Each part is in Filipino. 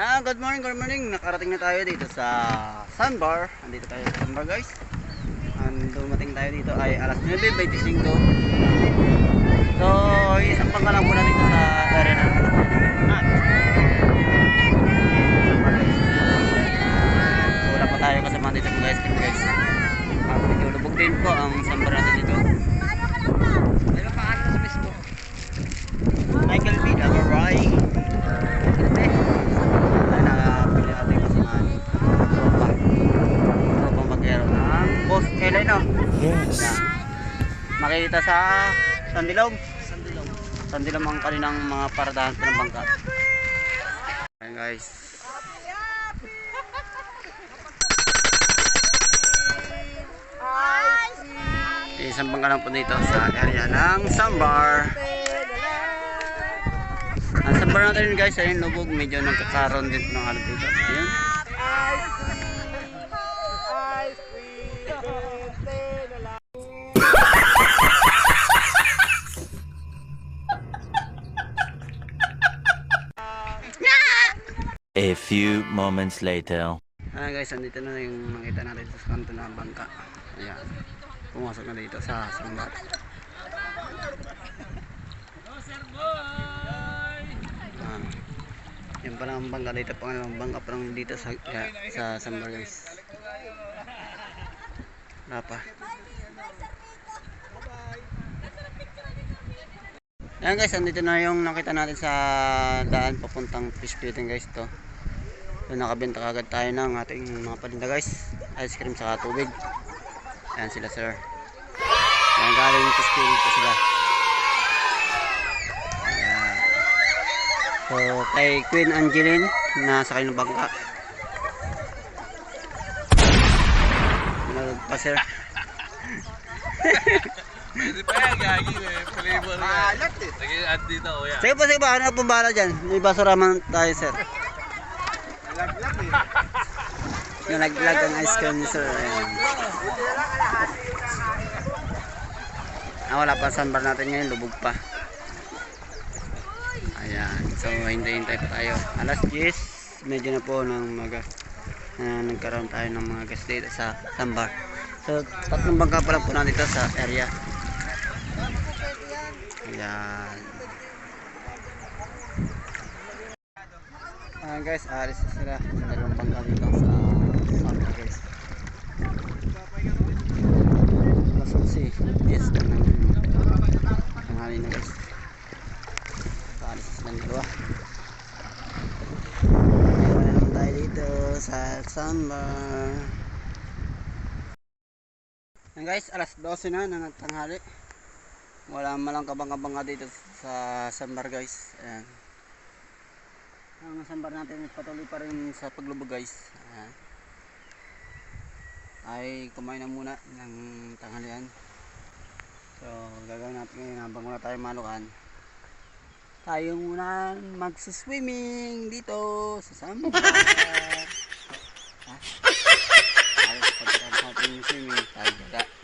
good morning, good morning. Nakarating na tayo dito sa Sandbar. Andito tayo sa Sandbar, guys. Ang dumating tayo dito ay alas 9.25. So, isang pangka lang muna dito sa area na. Ah. Guys. So, wala pa tayo kasama dito guys. guys. Ah, medyo lubog din po ang Sandbar natin dito. Ano pa sa Facebook? Michael B. Dagaray. Ay, nakapili natin kasamahan. Tropa. Tropa magkero ng Boss Ellen, no? Yes. Yan. Makikita sa Sandilog. Sandilog. Sandilog ang kaninang mga paradahan po ng bangka. Ayan guys. Isang bangka lang po dito sa area ng Sambar. Ang Sambar natin guys, ayun lubog. Medyo nagkakaroon din po ng ano dito. Ayun. Few moments later. Ayan guys, andito na yung makita natin sa kanto ng bangka. Ayan. Pumasok na dito sa Sambar. Ayan. Yan pa lang ang bangka dito. Pangalawang bangka pa lang dito sa, ya, sa Sambar guys. Wala pa. Ayan guys, andito na yung nakita natin sa daan papuntang fish building guys to. So nakabenta kagad tayo ng ating mga palinda guys. Ice cream saka tubig. Ayan sila sir. Ayan galing yung fish building po sila. Ayan. So kay Queen Angeline na sakay ng bangka. Nalog pa sir. Pwede pa yan, gagi eh. Flavor yan. Alat eh. Sige, add dito, kuya. Sige po, sige po. Ano pong bahala dyan? May basuraman tayo, sir. Yung naglag ang ice cream ni sir. Ah, wala pa sandbar natin ngayon. Lubog pa. Ayan. So, hintay-hintay pa tayo. Alas 10. Medyo na po ng mga na nagkaroon tayo ng mga guest dito sa Sambar. So, tatlong bangka pa lang po natin sa area. Ayan. Ayan guys, alis na sila. Dalawang bangka dito sa Sambar guys. Alas 11. Yes, na ng tanghali na guys. Alis na silang dalawa. Iwan na naman tayo dito sa Sambar. Ayan guys, alas 12 na ng tanghali. Wala malang kabang-kabang dito sa Sambar guys. Ayan. Ang Sambar natin patuloy pa rin sa paglubog guys. Ayan. Ay kumain na muna ng tanghalian. So gagawin natin ngayon habang wala tayong malukan. Tayo muna magsiswimming dito sa Sambar. Ha? Ayos pagkakas natin yung swimming. Tayo.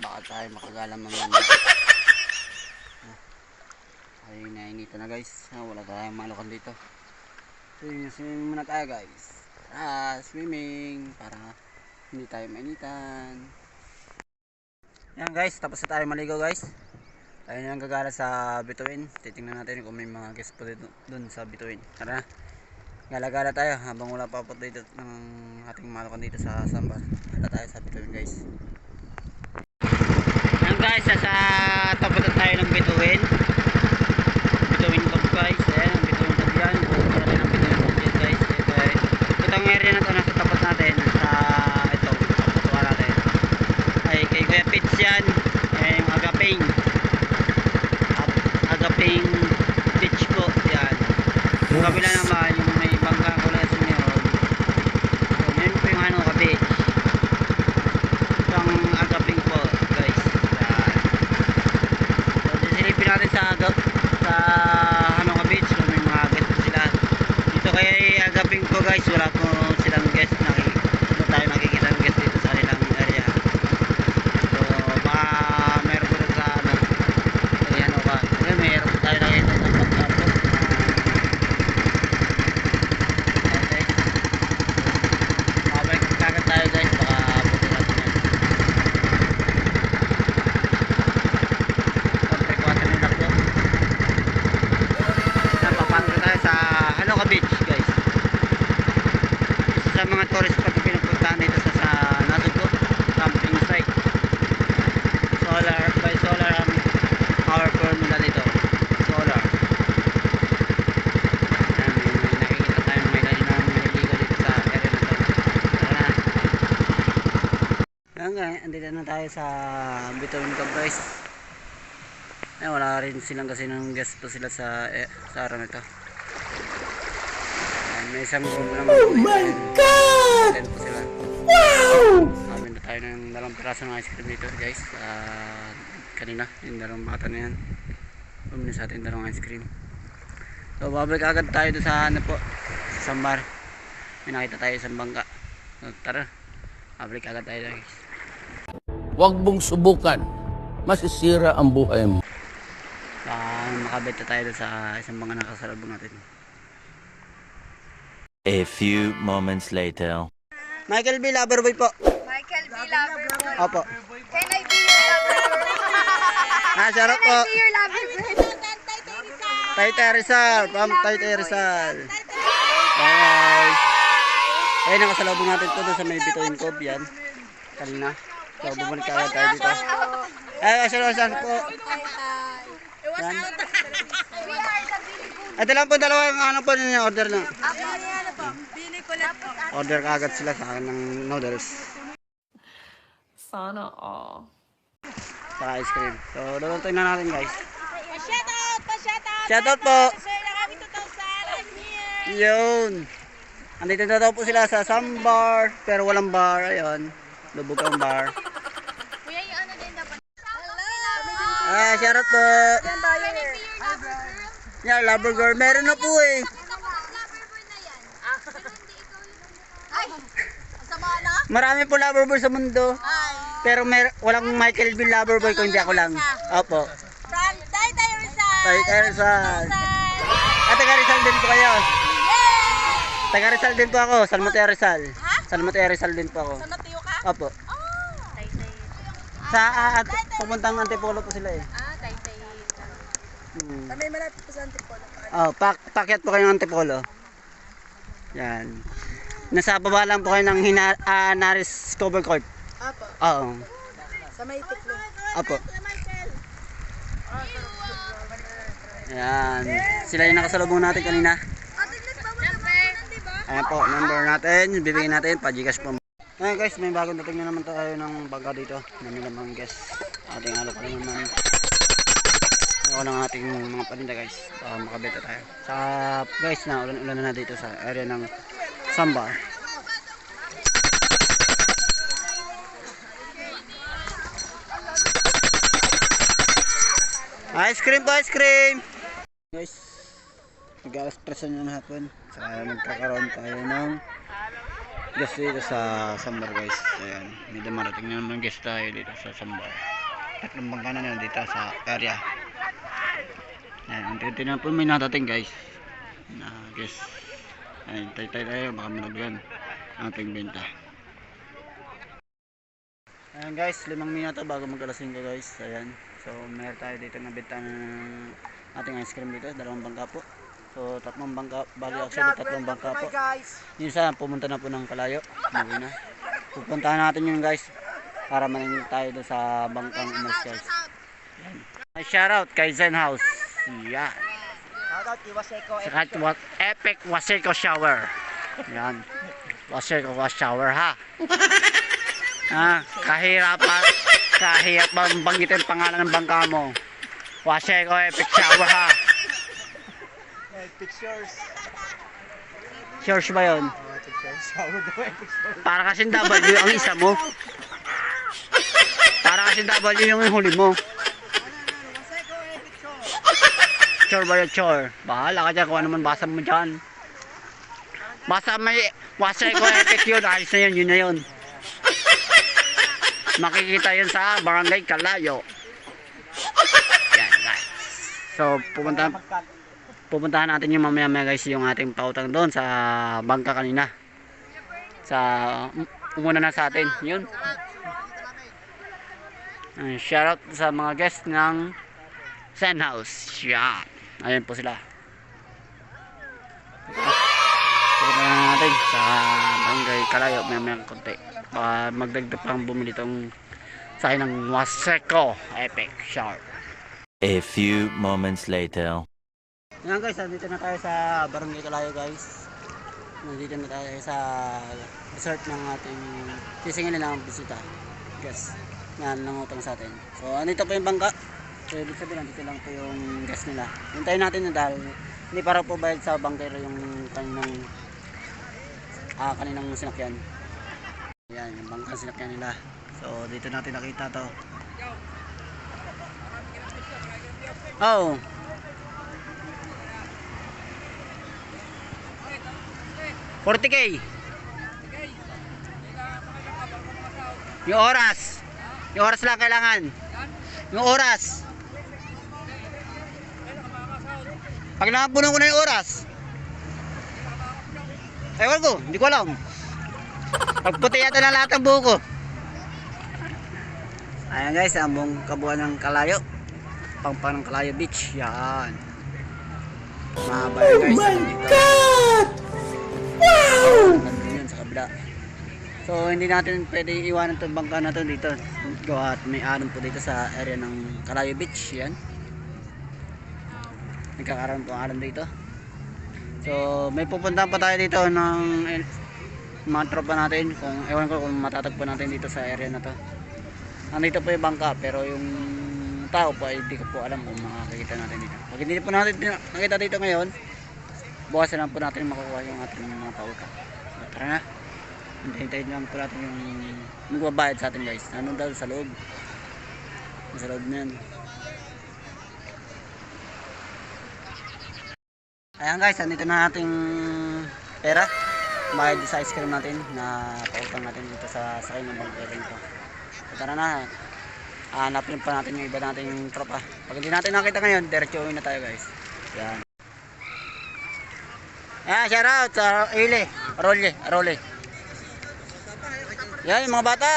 Baka tayo makagala mga ay nainita na guys Ah, wala tayong malukan dito yun swimming muna tayo guys. Tara swimming para hindi tayo mainitan. Yan guys. Tapos na tayo maligo guys. Tayo na lang gagala sa bituin. Titingnan natin kung may mga guest po dito dun sa bituin. Tara. Gala-gala tayo habang wala pa po dito ng ating malukan dito sa sambar gala tayo sa bituin guys. Yan guys. Sa tapos na tayo ng bituin ko guys ayan ang bituin ko yan buong natin ang bituin ko dyan guys ito ay area na to nasa tapat natin sa ito kaputuan natin ay kay Kuya Pits yan ayan yung agaping Ag- agaping beach ko yan yung kabila naman yung may bangka ko na sa inyo so, yun po yung ano ka beach itong agaping po guys yan so sisilipin natin sa agap sa ano ka beach kung may mga guest po sila dito kay agaping ko guys wala po silang guest Naki, wala tayo nakikita ng guest dito sa kanilang area so baka mga tourist na pinupuntahan dito sa, sa ko camping site. Solar by solar ang power formula dito. Solar. Ayan, may, nakikita tayong may kanina naliligo dito sa area na to. Tara na. Guys, andito na tayo sa Cove guys. Eh, wala rin silang kasi ng guest po sila sa, eh, sa araw na may isang room lang. Oh my god! Po sila. Wow! Sabi na tayo ng dalawang piraso ng ice cream dito guys. Ah, kanina yung dalawang bata na yan. Bumili sa atin dalawang ice cream. So babalik agad tayo doon sa ano po sa Sambar may nakita tayo isang bangka. So, tara. Babalik agad tayo guys. Huwag mong subukan. Masisira ang buhay mo. Ah, makabenta tayo sa isang mga nakasalubong natin. A few moments later. Michael B. Loverboy po. Michael B. Loverboy. Opo. Can I be your loverboy? Ah, sarap po. Be your loverboy. Tay Teresal. From Tay Teresal. Bye. Ayun, nakasalubong natin po doon sa may Bituin Cove yan. Kanina. So, bumalik tayo tayo dito. Ay, asal asal po. Yan. Ito lang po dalawang ano po ninyo order na. Ako Order kaagad sila sa akin ng noodles. Sana all. Saka ice cream. So, lulutuin na natin guys. Pa-shout out! Pa-shout out! Shout out po. Sir na kami 2,000 here. Yun. Andito na daw po sila sa Sambar, pero walang bar. Ayun. Lubog ang bar. Kuya, yung ano din dapat. Hello! Ah, shout out po. Your loverboy? Yeah, lover girl. Meron na po eh. Loverboy na yan. Pero hindi ikaw yung Ay! Sama na? Marami po lover boy sa mundo. Ay! Pero mer walang Michael B. lover boy kung hindi ako lang. Opo. From Tay Tay Rizal! Tay Tay Rizal. At taga Rizal din po kayo. Taga Rizal din po ako. Salmote Rizal. Salmote Rizal din po ako. Sa Natiyo ka? Opo. Oh! Tay Tay. Sa uh, at pupuntang Antipolo po sila eh. Ah, Tay Tay. Hmm. Kami malapit po sa Antipolo. Oh, pak pakyat po kayo ng Antipolo. Yan. Nasa baba lang po kayo ng hina, ah, Naris Cover Court. Apo. Oo. Sa may tiklo. Apo. Yan. Sila yung nakasalubong natin kanina. Ayan po, number natin. Bibigyan natin. Pa-Gcash po. Ayan guys, may bagong dating na naman tayo ng bangka dito. Nami naman guys. Ating pa rin naman. Ako ng ating mga paninda guys. Baka makabenta tayo. Sa guys na ulan-ulan na dito sa area ng Sambar. Ice cream po, ice cream! Guys, nag-alas presan yung hapon. Saka nagkakaroon tayo ng gas dito sa Sambar guys. Ayan, may dumarating na naman gas tayo dito sa Sambar. Tatlong bangka na na dito sa area. Ayan, unti-unti na po may natating guys. Na gas. Ayan, tay-tay tayo, baka managyan ang ating benta. Ayan guys, limang minuto bago mag-alas 5 guys. Ayan. So, meron tayo dito na benta ng ating ice cream dito. Dalawang bangka po. So, tatlong bangka. Bali actually, tatlong bangka po. Yung isa, pumunta na po ng kalayo. Umuwi na. Pupuntahan natin yun guys. Para maningil tayo doon sa bangkang umalis guys. Ayan. Shout out kay Zen House. Yeah. Saka what epic Waseko shower. Yan. Waseko was shower ha. Ah, kahirapan, kahirap bang banggitin pangalan ng bangka mo. Waseko epic shower ha. Shores ba yun? Para kasing W ang isa mo. Para kasing W yung huli mo. Chore ba yun, chore? Bahala ka dyan kung ano man basa mo dyan. Basta may Waseko epic yun, ayos na yun, yun na yun. Makikita yun sa Barangay Kalayo. Yan guys. So pupunta pupuntahan natin yung mamaya maya guys yung ating pautang doon sa bangka kanina. Sa um, umuna na sa atin. Yun. Shout out sa mga guests ng Sun House. Yan. Ayan po sila. Pupunta na natin sa barangay Kalayo may may konti baka magdagdag pang bumili itong sa akin ng Waseco Epic Shark A few moments later. Ngayon guys, nandito na tayo sa Barangay Kalayo guys. Nandito na tayo sa resort ng ating sisingilin ng bisita. Guys, na nangutang sa atin. So, andito po yung bangka. So, ibig sabihin, nandito lang po yung gas nila. Hintayin natin na dahil hindi para po bayad sa bangkero yung kaninang ah, kaninang sinakyan. Yan, yung bangka sinakyan nila. So, dito natin nakita to. Oh, 40k. Yung oras. Yung oras lang kailangan. Yung oras. Pag nakapuno ko na yung oras. Ewan ko, hindi ko alam. Pagputi yata na lahat ng buho ko. Ayan guys, ang buong kabuuan ng Kalayo. Pangpang ng Kalayo Beach. Yan. Mahaba yan guys. Oh my God! Nandun yun sa kabila. So hindi natin pwede iwanan itong bangka na to dito. Gawa at may alam po dito sa area ng Kalayo Beach. Yan. Nagkakaroon po alam dito. So may pupuntahan pa tayo dito ng mga tropa natin. Kung, ewan ko kung matatagpo natin dito sa area na to. Nandito po yung bangka pero yung tao po ay hindi ko po alam kung makakita natin dito. Pag hindi po natin nakita dito ngayon, bukas na lang po natin makukuha yung ating mga pauta. So, tara na. Hintayin lang po natin yung magbabayad sa atin guys. Ano daw sa loob. Sa loob na yan. Ayan guys, andito na ating pera. Bayad sa ice cream natin na pautang natin dito sa sakay ng bangkering ko. So, tara na. Hanapin pa natin yung iba nating tropa. Pag hindi natin nakita ngayon, diretso na tayo guys. Yan. Ayan, shout out sa Ile. Arole, Arole. Yan, yung mga bata.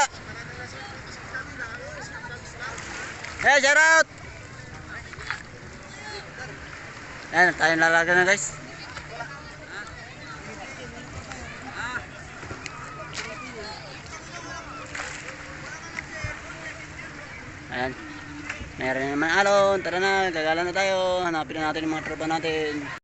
Ayan, shout out. Ayan, tayo lalaga na guys. Ayan. Meron na naman alon. Tara na, gagala na tayo. Hanapin na natin yung mga tropa natin.